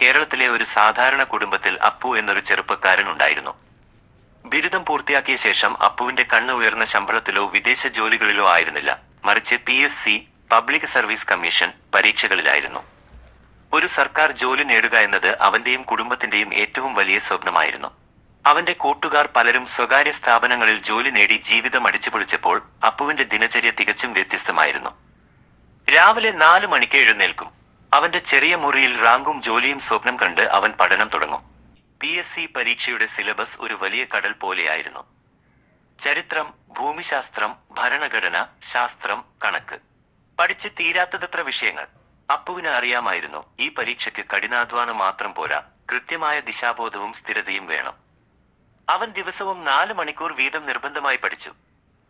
കേരളത്തിലെ ഒരു സാധാരണ കുടുംബത്തിൽ അപ്പു എന്നൊരു ചെറുപ്പക്കാരൻ ഉണ്ടായിരുന്നു. ബിരുദം പൂർത്തിയാക്കിയ ശേഷം അപ്പുവിന്റെ കണ്ണ് ഉയർന്ന ശമ്പളത്തിലോ വിദേശ ജോലികളിലോ ആയിരുന്നില്ല. മറിച്ച് P S C public service commission പരീക്ഷകളിലായിരുന്നു. ഒരു സർക്കാർ ജോലി നേടുക എന്നത് അവന്റെയും കുടുംബത്തിന്റെയും ഏറ്റവും വലിയ സ്വപ്നമായിരുന്നു. അവന്റെ കൂട്ടുകാർ പലരും സ്വകാര്യ സ്ഥാപനങ്ങളിൽ ജോലി നേടി ജീവിതം അടിച്ചുപൊളിച്ചപ്പോൾ അപ്പുവിന്റെ ദിനചര്യ തികച്ചും വ്യത്യസ്തമായിരുന്നു. രാവിലെ നാലു മണിക്ക് എഴുന്നേൽക്കും. അവന്റെ ചെറിയ മുറിയിൽ റാങ്കും ജോലിയും സ്വപ്നം കണ്ട് അവൻ പഠനം തുടങ്ങും. പി എസ് സി പരീക്ഷയുടെ സിലബസ് ഒരു വലിയ കടൽ പോലെയായിരുന്നു. ചരിത്രം ഭൂമിശാസ്ത്രം ഭരണഘടന ശാസ്ത്രം കണക്ക്. പഠിച്ച് തീരാത്തതത്ര വിഷയങ്ങൾ. അപ്പുവിന് അറിയാമായിരുന്നു ഈ പരീക്ഷയ്ക്ക് കഠിനാധ്വാനം മാത്രം പോരാ. കൃത്യമായ ദിശാബോധവും സ്ഥിരതയും വേണം. അവൻ ദിവസവും നാല് മണിക്കൂർ വീതം നിർബന്ധമായി പഠിച്ചു.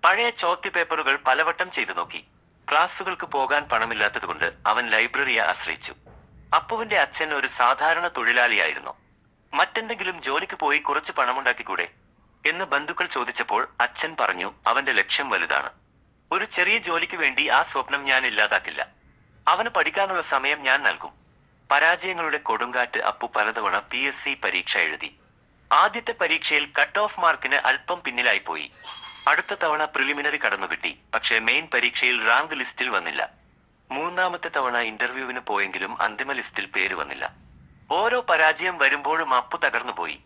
പഴയ ചോദ്യ പേപ്പറുകൾ പലവട്ടം ചെയ്തു നോക്കി. ക്ലാസുകൾക്ക് പോകാൻ പണമില്ലാത്തതുകൊണ്ട് അവൻ ലൈബ്രറിയെ ആശ്രയിച്ചു. അപ്പുവിന്റെ അച്ഛൻ ഒരു സാധാരണ തൊഴിലാളിയായിരുന്നു. മറ്റെന്തെങ്കിലും ജോലിക്ക് പോയി കുറച്ച് പണമുണ്ടാക്കിക്കൂടെ? എന്ന് ബന്ധുക്കൾ ചോദിച്ചപ്പോൾ അച്ഛൻ പറഞ്ഞു അവന്റെ ലക്ഷ്യം വലുതാണ്. ഒരു ചെറിയ ജോലിക്ക് വേണ്ടി ആ സ്വപ്നം ഞാൻ ഇല്ലാതാക്കില്ല. അവന് പഠിക്കാനുള്ള സമയം ഞാൻ നൽകും. പരാജയങ്ങളുടെ കൊടുങ്കാറ്റ് അപ്പു പലതവണ പി എസ് സി പരീക്ഷ എഴുതി. ആദ്യത്തെ പരീക്ഷയിൽ കട്ട് ഓഫ് മാർക്കിന് അല്പം പിന്നിലായി പോയി അടുത്ത തവണ പ്രിലിമിനറി കടന്നുകിട്ടി പക്ഷേ മെയിൻ പരീക്ഷയിൽ റാങ്ക് ലിസ്റ്റിൽ വന്നില്ല. മൂന്നാമത്തെ തവണ ഇന്റർവ്യൂവിന് പോയെങ്കിലും അന്തിമ ലിസ്റ്റിൽ പേര് വന്നില്ല. ഓരോ പരാജയം വരുമ്പോഴും അപ്പു തകർന്നുപോയി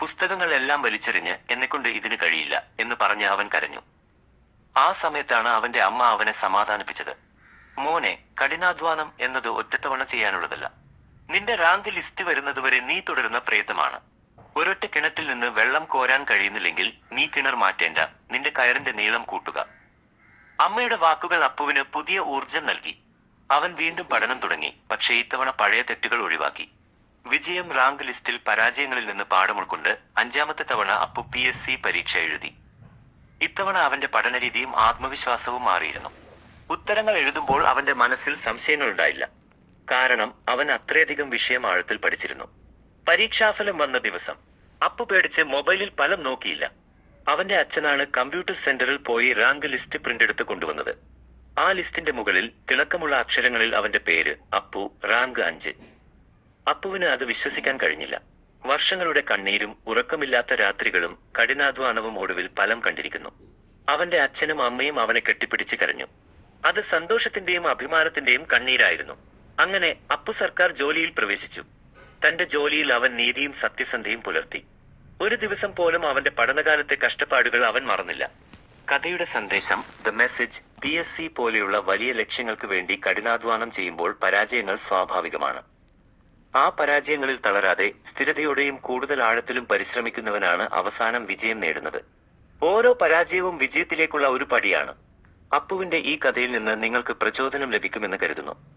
പുസ്തകങ്ങളെല്ലാം വലിച്ചെറിഞ്ഞ് എന്നെക്കൊണ്ട് ഇതിന് കഴിയില്ല എന്ന് പറഞ്ഞ് അവൻ കരഞ്ഞു. ആ സമയത്താണ് അവന്റെ അമ്മ അവനെ സമാധാനിപ്പിച്ചത്. മോനെ കഠിനാധ്വാനം എന്നത് ഒറ്റത്തവണ ചെയ്യാനുള്ളതല്ല. നിന്റെ റാങ്ക് ലിസ്റ്റ് വരുന്നതുവരെ നീ തുടരുന്ന പ്രയത്നമാണ്. ഒരൊറ്റ കിണറ്റിൽ നിന്ന് വെള്ളം കോരാൻ കഴിയുന്നില്ലെങ്കിൽ നീ കിണർ മാറ്റേണ്ട. നിന്റെ കയറിന്റെ നീളം കൂട്ടുക. അമ്മയുടെ വാക്കുകൾ അപ്പുവിന് പുതിയ ഊർജം നൽകി. അവൻ വീണ്ടും പഠനം തുടങ്ങി. പക്ഷേ ഇത്തവണ പഴയ തെറ്റുകൾ ഒഴിവാക്കി. വിജയം റാങ്ക് ലിസ്റ്റിൽ പരാജയങ്ങളിൽ നിന്ന് പാഠമുൾക്കൊണ്ട് അഞ്ചാമത്തെ തവണ അപ്പു പി എസ് സി പരീക്ഷ എഴുതി. ഇത്തവണ അവന്റെ പഠനരീതിയും ആത്മവിശ്വാസവും മാറിയിരുന്നു. ഉത്തരങ്ങൾ എഴുതുമ്പോൾ അവന്റെ മനസ്സിൽ സംശയങ്ങൾ ഉണ്ടായില്ല. കാരണം അവൻ അത്രയധികം വിഷയം ആഴത്തിൽ പഠിച്ചിരുന്നു. പരീക്ഷാഫലം വന്ന ദിവസം അപ്പു പേടിച്ച് മൊബൈലിൽ ഫലം നോക്കിയില്ല. അവന്റെ അച്ഛനാണ് കമ്പ്യൂട്ടർ സെന്ററിൽ പോയി റാങ്ക് ലിസ്റ്റ് പ്രിന്റ് എടുത്ത് കൊണ്ടുവന്നത്. ആ ലിസ്റ്റിന്റെ മുകളിൽ തിളക്കമുള്ള അക്ഷരങ്ങളിൽ അവന്റെ പേര് അപ്പു റാങ്ക് അഞ്ച്. അപ്പുവിന് അത് വിശ്വസിക്കാൻ കഴിഞ്ഞില്ല. വർഷങ്ങളുടെ കണ്ണീരും ഉറക്കമില്ലാത്ത രാത്രികളും കഠിനാധ്വാനവും ഒടുവിൽ ഫലം കണ്ടിരിക്കുന്നു. അവന്റെ അച്ഛനും അമ്മയും അവനെ കെട്ടിപ്പിടിച്ച് കരഞ്ഞു. അത് സന്തോഷത്തിന്റെയും അഭിമാനത്തിന്റെയും കണ്ണീരായിരുന്നു. അങ്ങനെ അപ്പു സർക്കാർ ജോലിയിൽ പ്രവേശിച്ചു. തന്റെ ജോലിയിൽ അവൻ നീതിയും സത്യസന്ധയും പുലർത്തി. ഒരു ദിവസം പോലും അവന്റെ പഠനകാലത്തെ കഷ്ടപ്പാടുകൾ അവൻ മറന്നില്ല. കഥയുടെ സന്ദേശം the message P S C പോലെയുള്ള വലിയ ലക്ഷ്യങ്ങൾക്ക് വേണ്ടി കഠിനാധ്വാനം ചെയ്യുമ്പോൾ പരാജയങ്ങൾ സ്വാഭാവികമാണ്. ആ പരാജയങ്ങളിൽ തളരാതെ സ്ഥിരതയോടെയും കൂടുതൽ ആഴത്തിലും പരിശ്രമിക്കുന്നവനാണ് അവസാനം വിജയം നേടുന്നത്. ഓരോ പരാജയവും വിജയത്തിലേക്കുള്ള ഒരു പടിയാണ്. അപ്പുവിന്റെ ഈ കഥയിൽ നിന്ന് നിങ്ങൾക്ക് പ്രചോദനം ലഭിക്കുമെന്ന് കരുതുന്നു.